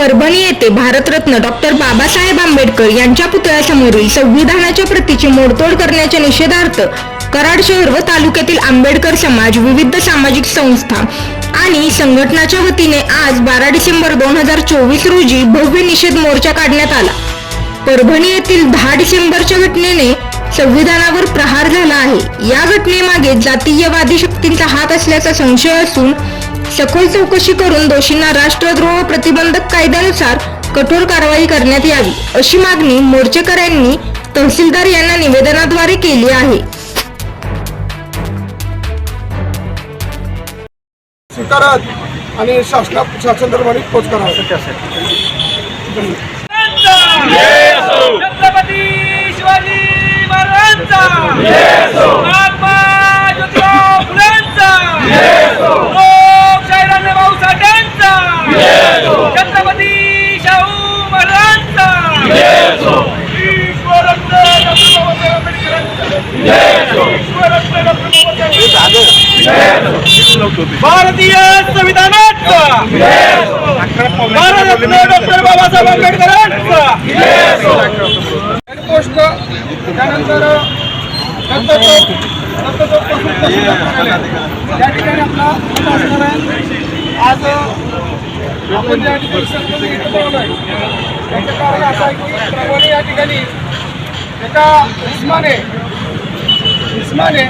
परभणी येथे भारतरत्न डॉक्टर बाबासाहेब आंबेडकर यांच्या पुतळ्यासमोरील संविधानाच्या प्रतीची मोडतोड करण्याच्या निषेधार्थ कराड शहर व तालुक्यातील आंबेडकर समाज विविध सामाजिक संस्था आणि संघटनाच्या वतीने आज बारा डिसेंबर दोन हजार चोवीस रोजी भव्य निषेध मोर्चा काढण्यात आला. परभणी येथील दहा डिसेंबरच्या घटनेने संविधानावर प्रहार झाला आहे. या घटनेमागे जातीयवादी शक्तींचा हात असल्याचा संशय असून सखोल चौकशी करून दोषींना राष्ट्रद्रोह प्रतिबंधक कायद्यानुसार कठोर कारवाई करण्यात यावी अशी मागणी मोर्चेकऱ्यांनी तहसीलदार यांना निवेदनाद्वारे केली आहे. स्वीकारत आणि शासना पोच करावा. भारतीय संविधानाचा भारतरत्न डॉक्टर बाबासाहेब आंबेडकरांचा. पोस्ट त्यानंतर या ठिकाणी आपला असणार आहे आज आपण ज्या ठिकाणी त्याचं कारण असं आहे की प्रभारी या ठिकाणी एका उस्माने उस्माने